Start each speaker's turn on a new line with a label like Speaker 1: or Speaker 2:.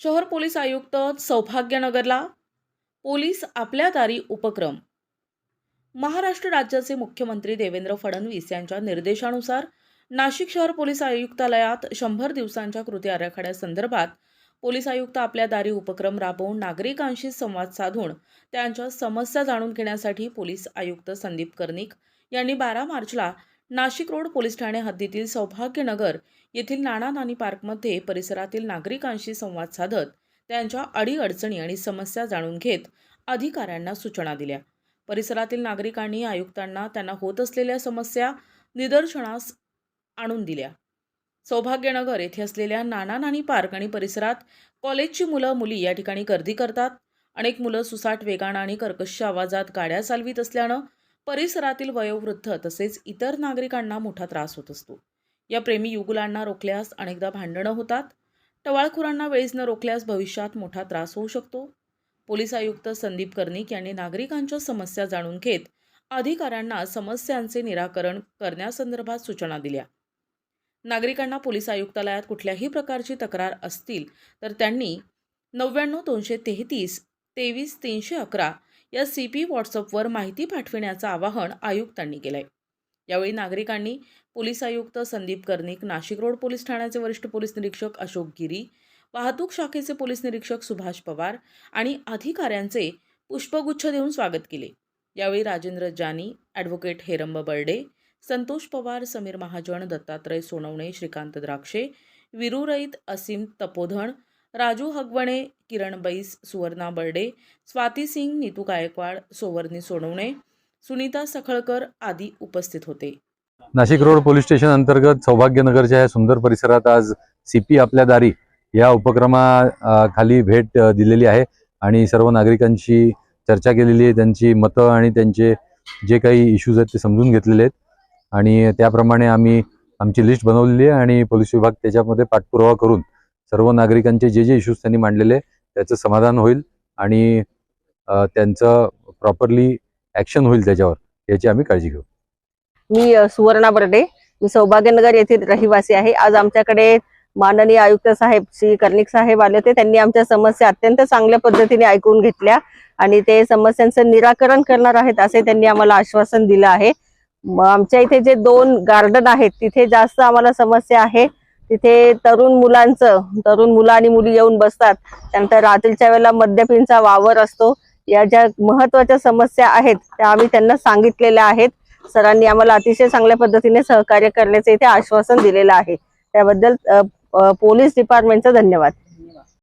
Speaker 1: शहर पोलीस आयुक्त सौभाग्यनगरला पोलीस आपल्या दारी उपक्रम. महाराष्ट्र राज्याचे मुख्यमंत्री देवेंद्र फडणवीस यांच्या निर्देशानुसार नाशिक शहर पोलीस आयुक्तालयात शंभर दिवसांच्या कृती आराखड्यासंदर्भात पोलीस आयुक्त आपल्या दारी उपक्रम राबवून नागरिकांशी संवाद साधून त्यांच्या समस्या जाणून घेण्यासाठी पोलीस आयुक्त संदीप कर्णिक यांनी बारा मार्चला नाशिक रोड पोलीस ठाणे हद्दीतील सौभाग्यनगर येथील नाना नानी पार्कमध्ये परिसरातील नागरिकांशी संवाद साधत त्यांच्या अडीअडचणी आणि समस्या जाणून घेत अधिकाऱ्यांना सूचना दिल्या. परिसरातील नागरिकांनी आयुक्तांना त्यांना होत असलेल्या समस्या निदर्शनास आणून दिल्या. सौभाग्यनगर येथे असलेल्या नाना नानी पार्क आणि परिसरात कॉलेजची मुलं मुली या ठिकाणी गर्दी करतात. अनेक मुलं सुसाट वेगानं आणि कर्कश आवाजात गाड्या चालवित असल्यानं परिसरातील वयोवृद्ध तसेच इतर नागरिकांना मोठा त्रास होत असतो. या प्रेमी युगुलांना रोखल्यास अनेकदा भांडणं होतात. टवाळखोरांना वेळीच न रोखल्यास भविष्यात मोठा त्रास होऊ शकतो. पोलीस आयुक्त संदीप कर्णिक यांनी नागरिकांच्या समस्या जाणून घेत अधिकाऱ्यांना समस्यांचे निराकरण करण्यासंदर्भात सूचना दिल्या. नागरिकांना पोलीस आयुक्तालयात कुठल्याही प्रकारची तक्रार असतील तर त्यांनी नव्याण्णव दोनशे तेहतीस तेवीस तीनशे अकरा या सी पी व्हॉट्सअपवर माहिती पाठविण्याचं आवाहन आयुक्तांनी केलं आहे यावेळी नागरिकांनी पोलीस आयुक्त संदीप कर्णिक नाशिक रोड पोलीस ठाण्याचे वरिष्ठ पोलीस निरीक्षक अशोक गिरी वाहतूक शाखेचे पोलीस निरीक्षक सुभाष पवार आणि अधिकाऱ्यांचे पुष्पगुच्छ देऊन स्वागत केले. यावेळी राजेंद्र जानी ॲडव्होकेट हेरंब बर्डे संतोष पवार समीर महाजन दत्तात्रय सोनवणे श्रीकांत द्राक्षे विरुरईत असीम तपोधन राजू हगवणे किरण बैस सुवर्णा बर्डे स्वाती सिंग नीतू गायकवाड सोवर्णी सोनवणे सुनीता सखळकर आदी उपस्थित होते.
Speaker 2: नाशिक रोड पोलीस स्टेशन अंतर्गत सौभाग्यनगरच्या या सुंदर परिसरात आज सीपी आपल्या दारी या उपक्रमा खाली भेट दिलेली आहे आणि सर्व नागरिकांशी चर्चा केलेली आहे. त्यांची मतं आणि त्यांचे जे काही इश्यूज आहेत ते समजून घेतलेले आहेत. आणि त्याप्रमाणे आम्ही आमची लिस्ट बनवलेली आहे आणि पोलीस विभाग त्याच्यामध्ये पाठपुरावा करून सर्व नागरिकांचे जे जे इश्यूज त्यांनी मांडलेले त्याचं समाधान होईल आणि त्यांचं प्रॉपरली ॲक्शन होईल त्याच्यावर याची आम्ही काळजी घेऊ.
Speaker 3: मी सुवर्णा बर्डे मी सौभाग्यनगर येथील रहिवासी आहे. आज आमच्याकडे माननीय आयुक्त साहेब श्री कर्णिक साहेब आले होते. त्यांनी आमच्या समस्या अत्यंत चांगल्या पद्धतीने ऐकून घेतल्या आणि ते समस्यांचं निराकरण करणार आहेत असे त्यांनी आम्हाला आश्वासन दिलं आहे. आमच्या इथे जे दोन गार्डन आहेत तिथे जास्त आम्हाला समस्या आहे. तिथे तरुण मुलांचं तरुण मुलं आणि मुली येऊन बसतात. त्यानंतर रात्रीच्या वेळेला मद्यपींचा वावर असतो. या ज्या महत्त्वाच्या समस्या आहेत त्या आम्ही त्यांना सांगितलेल्या आहेत. सरांनी आम्हाला अतिशय चांगल्या पद्धतीने सहकार्य करण्याचे इथे आश्वासन दिलेलं आहे. त्याबद्दल पोलीस डिपार्टमेंटचं धन्यवाद.